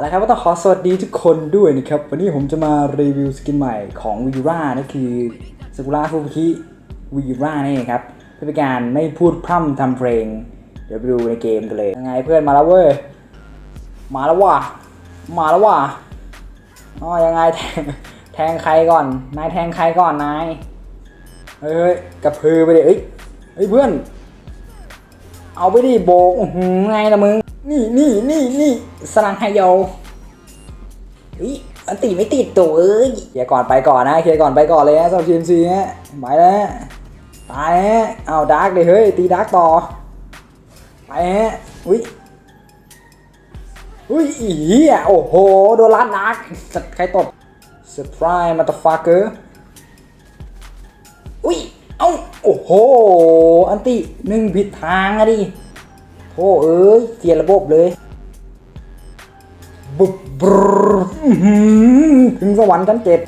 แล้วครับก็ต้องขอสวัสดีทุกคนด้วยนะครับ วันนี้ผมจะมารีวิวสกินใหม่ของวีรานั่นคือสกุระฟูบุคิวีรานี่ครับเพื่อเป็นการไม่พูดพร่ำทำเพลง เดี๋ยวไปดูในเกมกันเลยยังไงเพื่อนมาแล้วเว้ยมาแล้วว่ะมาแล้วว่ะอ๋อยังไงแทงแทงใครก่อน นายแทงใครก่อนนายเฮ้ยกระพือไปดิเอ้ยเฮ้ยเพื่อน เอาไปดิโบกอื้อไงล่ะมึง นี่นี่นี่นี่สลังไฮโยอีอันตีไม่ติดตัวเอ้ยเคลียร์ก่อนไปก่อนนะเคลียร์ก่อนไปก่อนเลยนะสำหรับทีมซีฮะไปแล้วตายฮะเอาดาร์กเลยเฮ้ยตีดาร์กต่อไปฮะอุ้ยอุ้ยอีเหี้ยโอ้โหโดนลัดดาร์กสัตว์ใครตบเซอร์ไพรส์มาตฟักเกอร์อุ้ยเอ้าโอ้โหอันติหนึ่งผิดทางอะดิ อ้เอ้ยเสียระบบเลยบุบบถึงสวรรค์ชั้นเจ็ด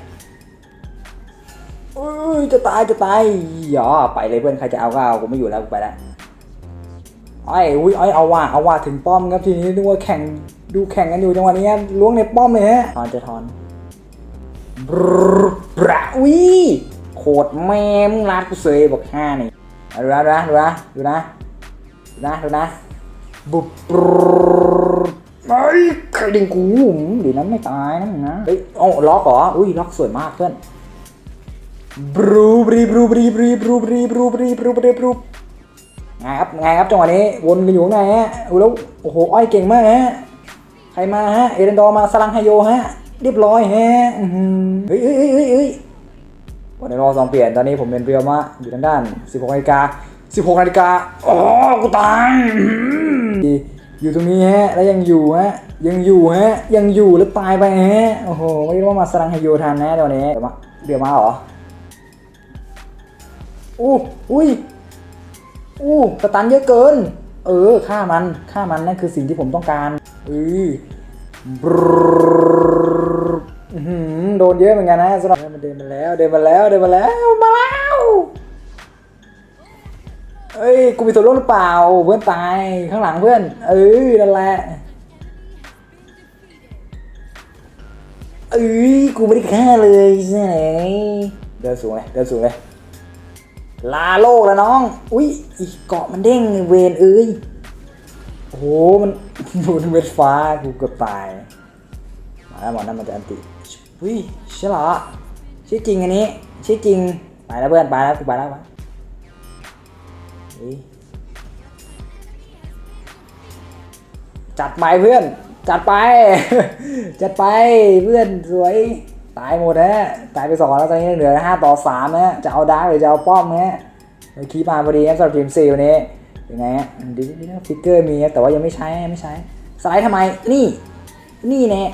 เอ้ยจะตายจะตายอย่าไปเลยเพื่อนใครจะเอาก็เอากูไม่อยู่แล้วกูไปแล้วไอ้อุ้ยไอ้เอาว่าเอาว่าถึงป้อมครับทีนี้นึกว่าแข่งดูแข่งกันอยู่จังหวะนี้ล้วงในป้อมเลยฮะทอนจะทอนบรบราอุ้ยโคตรแม่มึงรัดกูเสยบอกห้านี่ดูนะดูนะดูนะดูนะนะดูนะ บุบปรไอ้ใครดึงกูเดี๋ยวนั้นไม่ตายนะมึงนะเฮ้ยโอ้ล็อกเหรออุ้ยล็อกสวยมากเพื่อนบรูบรีบรูบรีบรีบรูบรีบรูบรีบรูบรีบรูไงครับไงครับจังหวะนี้วนกันอยู่ข้างฮะอุ้ยแล้วโอ้โหอ้อยเก่งมากฮะใครมาฮะเอเดนดอร์มาสลังไฮโยฮะ เรียบร้อยฮะอื้อหือเฮ้ยเฮ้ยเฮ้ยเฮ้ยเฮ้ยวันในรอสองเปลี่ยนตอนนี้ผมเป็นเรียวมะอยู่ทางด้าน16นาฬิกา16นาฬิกาอ๋อกูตาย อื้อยู่ตรงนี้ฮะ แล้วยังอยู่ฮะ ยังอยู่ฮะ ยังอยู่แล้วตายไปฮะ โอ้โห ไม่รู้ว่ามาสรังไฮโยทันนะเดี๋ยวนี้ เดี๋ยวมา เดี๋ยวมาเหรอ อู้อุ้ย อู้สตันเยอะเกิน เออ ฆ่ามัน ฆ่ามันนั่นคือสิ่งที่ผมต้องการเออบรอื้อหือโดนเยอะเหมือนกันนะสำหรับมันเดินมาแล้ว เดินมาแล้ว เดินมาแล้ว มาแล้ว เอ้ย กูมีส่วนร่วมหรือเปล่า เพื่อนตายข้างหลังเพื่อน เออนั่นแหละเอ้ย กูไม่ได้ฆ่าเลยใช่ไหมเดินสูงเลย เดินสูงเลย ลาโลกแล้วน้อง อุ้ยอีเกาะมันเด้งเวนเอ้ย โอ้โห มันหมุนเวทฟ้า กูเกือบตาย มาแล้วหมอนั่นมันจะอันติ อุ้ยใช่เหรอชื่อจริงอันนี้ชื่อจริง ไปแล้วเพื่อน ไปแล้ว กูไปแล้วไป จัดไปเพื่อน จัดไป จัดไปเพื่อนสวย ตายหมดฮะตายไปสองแล้วตอนนี้เหลือห้าต่อสามฮะจะเอาดาร์กหรือจะเอาป้อมฮะเมื่อกี้มาพอดีครับสำหรับทีมซีวันนี้ยังไงฮะดีดีนะฟิกเกอร์มีแต่ว่ายังไม่ใช้ไม่ใช้สไลด์ทำไมนี่ นี่แน่